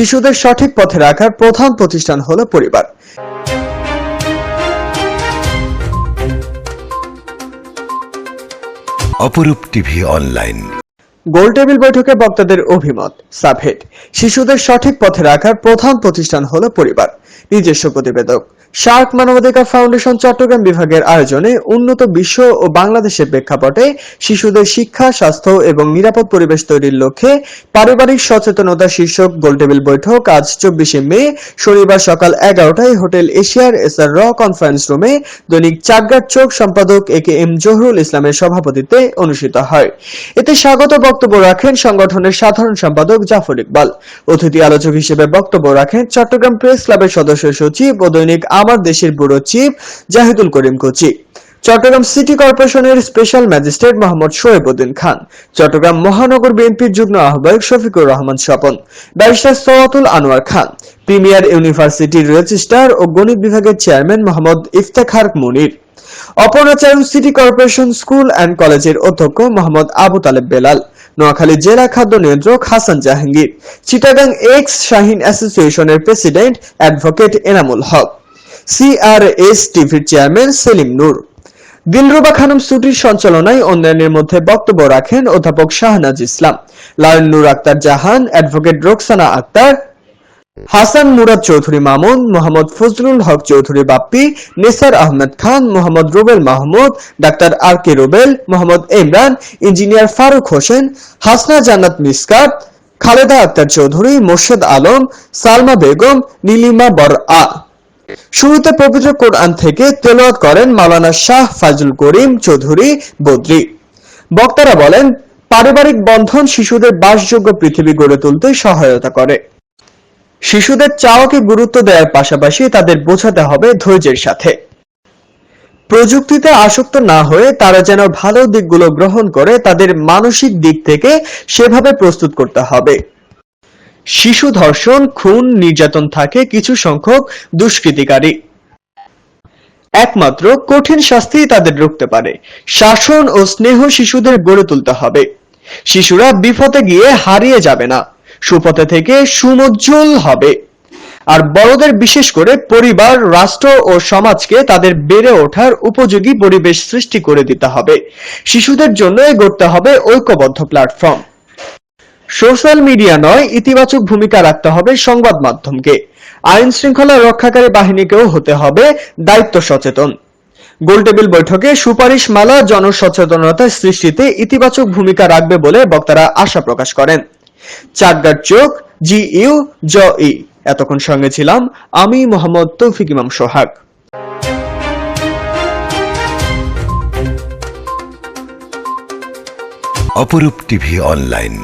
শিশুদের সঠিক পথে রাখার প্রধান প্রতিষ্ঠান হলো পরিবার। অপরূপ টিভি অনলাইন। গোলটেবিল বৈঠকে বক্তাদের অভিমত সাফেট শিশুদের সঠিক পথে রাখার প্রধান প্রতিষ্ঠান হলো পরিবার। নিজস্ব প্রতিবেদক। শার্ক মানবাধিকার ফাউন্ডেশন চট্টগ্রাম বিভাগের আয়োজনে উন্নত বিশ্ব ও বাংলাদেশের প্রেক্ষাপটে শিশুদের শিক্ষা, স্বাস্থ্য এবং নিরাপদ পরিবেশ তৈরির লক্ষ্যে পারিবারিক সচেতনতা শীর্ষক গোলটেবিল বৈঠক আজ চব্বিশে মে, শনিবার সকাল এগারোটায় হোটেল এশিয়ার এসআর র কনফারেন্স রুমে দৈনিক চাকগার চোখ সম্পাদক এ কে এম জহরুল ইসলামের সভাপতিত্বে অনুষ্ঠিত হয়। এতে স্বাগত বক্তব্য রাখেন সংগঠনের সাধারণ সম্পাদক জাফর ইকবাল। অতিথি আলোচক হিসেবে বক্তব্য রাখেন চট্টগ্রাম প্রেস ক্লাবের সদস্য সচিব ও দৈনিক আমার দেশের bureau chief Jahidul Karim Kochi. Chattogram city কর্পোরেশনের স্পেশাল ম্যাজিস্ট্রেট মোহাম্মদ শোয়েব উদ্দিন খান, চট্টগ্রাম মহানগর বিএনপির যুগ্ম আহ্বায়ক শফিকুর রহমান স্বপন, ব্যারিস্টার সওয়াতুল আনোয়ার খান, প্রিমিয়ার ইউনিভার্সিটির রেজিস্ট্রার ও গণিত বিভাগের চেয়ারম্যান মোহাম্মদ ইফতেখার মুনির, অপরাচারণ সিটি কর্পোরেশন স্কুল অ্যান্ড কলেজের অধ্যক্ষ মোহাম্মদ আবু তালেব বেলাল নোয়াখালী জেলা খাদ্য নিয়ন্ত্রক হাসান জাহাঙ্গীর, চিটাগাং এক্স শাহিন অ্যাসোসিয়েশনের president advocate Enamul Haque, CRS টিভির চেয়ারম্যান সেলিম নূর। দিলরুবা খানম সুটির সঞ্চালনায় অন্যান্যের মধ্যে বক্তব্য রাখেন অধ্যাপক Shahnaz Islam. Lion Noor Akter Jahan, advocate Roksana Akter Hasan Murad Chowdhury Mamun, Mohammad Fazlul Haque Chowdhury Bappi, Nisar Ahmed Khan, Mohammad Rubel Mahmud, doctor R K Rubel, Mohammad Imran, engineer Faruk Hossain, Hasna Jannat Miskat, Khaleda Akter Chowdhury, Morshed Alam, Salma Begum, Nilima বর আ শুরুতে পবিত্র কোরআন থেকে তেলাওয়াত করেন মাওলানা শাহ ফাজল করিম চৌধুরী বদ্রী। বক্তারা বলেন, পারিবারিক বন্ধন শিশুদের বাসযোগ্য পৃথিবী গড়ে তুলতে সহায়তা করে। শিশুদের চাওয়াকে গুরুত্ব দেওয়ার পাশাপাশি তাদের বোঝাতে হবে ধৈর্যের সাথে। প্রযুক্তিতে আসক্ত না হয়ে তারা যেন ভালো দিকগুলো গ্রহণ করে, তাদের মানসিক দিক থেকে সেভাবে প্রস্তুত করতে হবে। শিশু ধর্ষণ, খুন, নির্যাতন থাকে কিছু সংখ্যক দুষ্কৃতিকারী। একমাত্র কঠিন শাস্তি তাদের রুখতে পারে। শাসন ও স্নেহ শিশুদের গড়ে তুলতে হবে। শিশুরা বিপথে গিয়ে হারিয়ে যাবে না। সুপথে থেকে সুমজ্জ্বল হবে। আর বড়দের বিশেষ করে পরিবার, রাষ্ট্র ও সমাজকে তাদের বেড়ে ওঠার উপযোগী পরিবেশ সৃষ্টি করে দিতে হবে। শিশুদের জন্য গড়তে হবে ঐক্যবদ্ধ প্ল্যাটফর্ম। সোশ্যাল মিডিয়া নয়, ইতিবাচক ভূমিকা রাখতে হবে সংবাদ মাধ্যমকে। আইন শৃঙ্খলা রক্ষাকারী বাহিনীকেও হতে হবে দায়িত্ব সচেতন। গোলটেবিল বৈঠকে সুপারিশ মালা জনসচেতনতা সৃষ্টিতে ইতিবাচক ভূমিকা রাখবে বলে বক্তারা আশা প্রকাশ করেন। চাকদার চোখ জি ইউ জ ই এতক্ষণ সঙ্গে ছিলাম আমি মোহাম্মদ তৌফিক ইমাম সোহাগ। অপরূপ টিভি অনলাইন।